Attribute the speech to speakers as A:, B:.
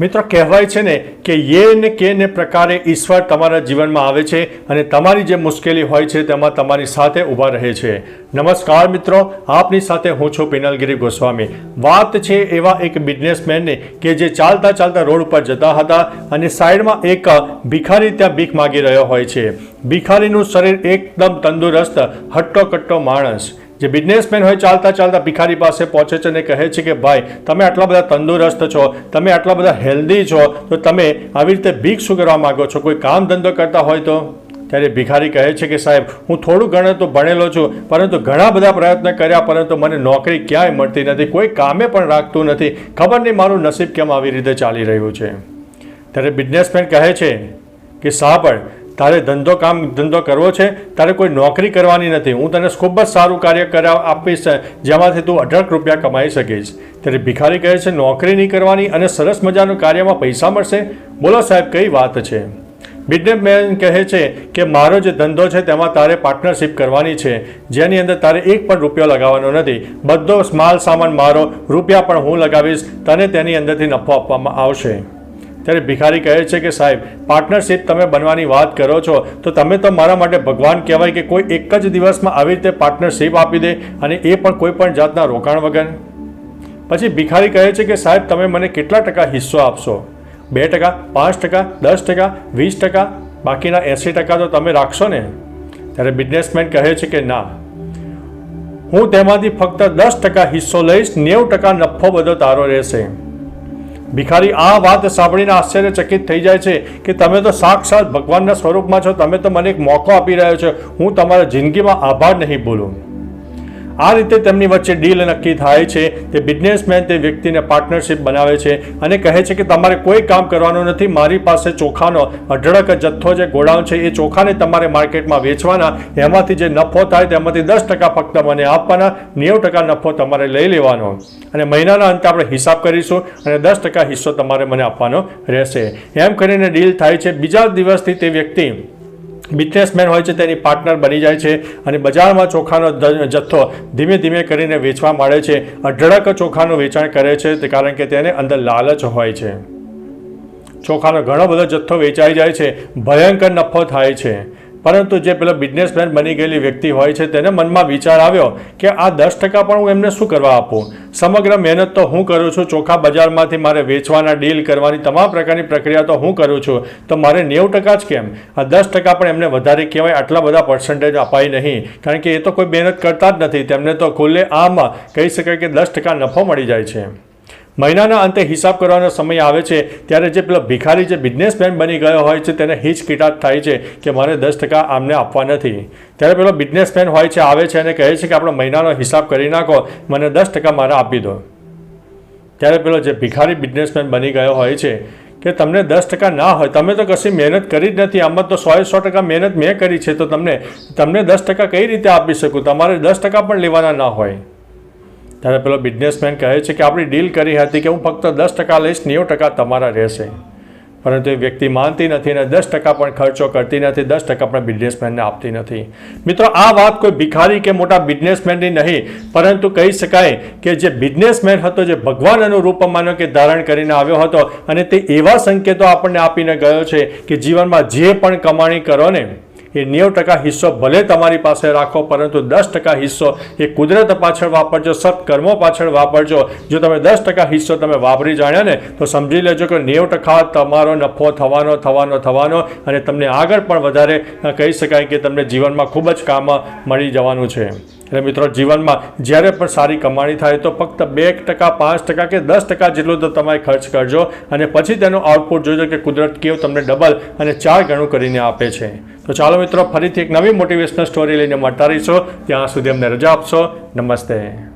A: મિત્રો, કહેવાય છે ને કે યે ને કે ને પ્રકારે ઈશ્વર તમારા જીવનમાં આવે છે અને તમારી જે મુશ્કેલી હોય છે તેમાં તમારી સાથે ઊભા રહે છે. નમસ્કાર મિત્રો, આપની સાથે હું છું પિનલગીરી ગોસ્વામી. વાત છે એવા એક બિઝનેસમેનની કે જે ચાલતા ચાલતા રોડ ઉપર જતા હતા અને સાઈડમાં એક ભિખારી ત્યાં ભીખ માગી રહ્યો હોય છે. ભિખારીનું શરીર એકદમ તંદુરસ્ત, હટ્ટો કટ્ટો માણસ. જે બિઝનેસમેન હોય, ચાલતા ચાલતા ભિખારી પાસે પહોંચે છે અને કહે છે કે, ભાઈ, તમે આટલા બધા તંદુરસ્ત છો, તમે આટલા બધા હેલ્ધી છો, તો તમે આવી રીતે ભીખ શું કરવા માગો છો? કોઈ કામ ધંધો કરતા હોય તો? ત્યારે ભિખારી કહે છે કે, સાહેબ, હું થોડું ઘણું તો ભણેલો છું, પરંતુ ઘણા બધા પ્રયત્ન કર્યા, પરંતુ મને નોકરી ક્યાંય મળતી નથી, કોઈ કામે પણ રાખતું નથી. ખબર નહીં મારું નસીબ કેમ આવી રીતે ચાલી રહ્યું છે. ત્યારે બિઝનેસમેન કહે છે કે, સાંભળ તારે ધંધો કામ, ધંધો કરવો છે, તારે કોઈ નોકરી કરવાની નથી. હું તને ખૂબ જ સારું કાર્ય કરા, આપીશ, જેમાંથી તું અઢળક રૂપિયા કમાઈ શકીશ. ત્યારે ભિખારી કહે છે, નોકરી નહીં કરવાની અને સરસ મજાનું કાર્યમાં પૈસા મળશે? બોલો સાહેબ, કઈ વાત છે? બિઝનેસમેન કહે છે કે, મારો જે ધંધો છે, તેમાં તારે પાર્ટનરશિપ કરવાની છે. જેની અંદર તારે એક પણ રૂપિયો લગાવવાનો નથી. બધો માલ સામાન મારો, રૂપિયા પણ હું લગાવીશ. તને તેની અંદરથી નફો આપવામાં આવશે. ત્યારે ભિખારી કહે છે કે, સાહેબ પાર્ટનરશિપ તમે બનવાની વાત કરો છો, તો તમે તો મારા માટે ભગવાન કહેવાય કે કોઈ એક જ દિવસમાં આવી રીતે પાર્ટનરશિપ આપી દે અને એ પણ કોઈ પણ જાતના રોકાણ વગર. પછી ભિખારી કહે છે કે, સાહેબ, તમે મને કેટલા ટકા હિસ્સો આપશો? બે ટકા, પાંચ ટકા, દસ ટકા, વીસ ટકા, બાકીના એંસી ટકા તો તમે રાખશો ને? ત્યારે બિઝનેસમેન કહે છે કે, ના. હું તેમાંથી ફક્ત દસ ટકા હિસ્સો લઈશ, નેવું ટકા નફો બધો તારો રહેશે. ભિખારી આ વાત સાંભળીને આશ્ચર્યચકિત થઈ જાય છે કે તમે તો સાક્ષાત ભગવાનના સ્વરૂપમાં છો, તમે તો મને એક મોકો આપી રહ્યો છો. હું તમારા જિંદગીમાં આભાર નહીં બોલું આ રીતે તેમની વચ્ચે ડીલ નક્કી થાય છે. તે બિઝનેસમેન તે વ્યક્તિને પાર્ટનરશિપ બનાવે છે અને કહે છે કે તમારે કોઈ કામ કરવાનું નથી. મારી પાસે ચોખાનો અઢળક જથ્થો જે ગોડાઉન છે, એ ચોખાને તમારે માર્કેટમાં વેચવાના. એમાંથી જે નફો થાય તેમાંથી દસ ટકા ફક્ત મને આપવાના, નેવું ટકા નફો તમારે લઈ લેવાનો. અને મહિનાના અંતે આપણે હિસાબ કરીશું અને દસ ટકા હિસ્સો તમારે મને આપવાનો રહેશે. એમ કરીને ડીલ થાય છે. બીજા દિવસથી તે વ્યક્તિ બિઝનેસમેન હોય છે, તેની પાર્ટનર બની જાય છે અને બજારમાં ચોખાનો જથ્થો ધીમે ધીમે કરીને વેચવા માંડે છે. અઢળક ચોખાનું વેચાણ કરે છે, તે કારણ કે તેને અંદર લાલચ હોય છે. ચોખાનો ઘણો બધો જથ્થો વેચાઈ જાય છે. ભયંકર નફો થાય છે. પરંતુ જે પેલો બિઝનેસમેન બની ગયેલી વ્યક્તિ હોય છે, તેને મનમાં વિચાર આવ્યો કે આ દસ ટકા પણ હું એમને શું કરવા આપું? સમગ્ર મહેનત તો હું કરું છું, ચોખા બજારમાંથી મારે વેચવાના ડીલ કરવાની તમામ પ્રકારની પ્રક્રિયા તો હું કરું છું. તો મારે નેવું ટકા જ કેમ? આ દસ ટકા પણ એમને વધારે કહેવાય, આટલા બધા પર્સન્ટેજ અપાય નહીં. કારણ કે એ તો કોઈ મહેનત કરતા જ નથી. તેમને તો ખુલ્લે આમ કહી શકાય કે દસ ટકા નફો મળી જાય છે. મહિનાના અંતે હિસાબ કરવાનો સમય આવે છે, ત્યારે જે પેલો ભિખારી જે બિઝનેસમેન બની ગયો હોય છે, તેને હિચકિટાટ થાય છે કે મારે દસ ટકા આમને આપવા નથી. ત્યારે પેલો બિઝનેસમેન હોય છે, આવે છે અને કહે છે કે આપણો મહિનાનો હિસાબ કરી નાખો, મને દસ ટકા મારા આપી દો. ત્યારે પેલો જે ભિખારી બિઝનેસમેન બની ગયો હોય છે, કે તમને દસ ટકા ના હોય, તમે તો કશી મહેનત કરી જ નથી, આમાં તો સોએ સો ટકા મહેનત મેં કરી છે, તો તમને તમને દસ ટકા કઈ રીતે આપી શકું? તમારે દસ ટકા પણ લેવાના ના હોય. ત્યારે પેલો બિઝનેસમેન કહે છે કે આપણી ડીલ કરી હતી કે હું ફક્ત દસ ટકા લઈશ, નેવું ટકા તમારા રહેશે. પરંતુ એ વ્યક્તિ માનતી નથી અને દસ ટકા પણ ખર્ચો કરતી નથી, દસ ટકા પણ બિઝનેસમેનને આપતી નથી. મિત્રો, આ વાત કોઈ ભિખારી કે મોટા બિઝનેસમેનની નહીં, પરંતુ કહી શકાય કે જે બિઝનેસમેન હતો, જે ભગવાનનું રૂપ માનો કે ધારણ કરીને આવ્યો હતો, અને તે એવા સંકેતો આપણને આપીને ગયો છે કે જીવનમાં જે પણ કમાણી કરો ને એ નેવું ટકા હિસ્સો ભલે તમારી પાસે રાખો, પરંતુ દસ ટકા હિસ્સો એ કુદરત પાછળ વાપરજો, સત્કર્મો પાછળ વાપરજો. જો તમે દસ ટકા હિસ્સો તમે વાપરી જાણ્યા ને, તો સમજી લેજો કે નેવું ટકા તમારો નફો થવાનો થવાનો થવાનો અને તમને આગળ પણ વધારે કહી શકાય કે તમને જીવનમાં ખૂબ જ કામ મળી જવાનું છે. એટલે મિત્રો, જીવનમાં જ્યારે પણ સારી કમાણી થાય તો ફક્ત બે ટકા, પાંચ ટકા કે દસ ટકા જેટલું તો તમે ખર્ચ કરજો અને પછી તેનું આઉટપુટ જોજો કે કુદરત કેવું તમને ડબલ અને ચાર ગણું કરીને આપે છે. તો ચાલો મિત્રો, ફરીથી એક નવી મોટિવેશનલ સ્ટોરી લઈને મળતા રહીશો. ત્યાં સુધી અમને રજા આપશો. નમસ્તે.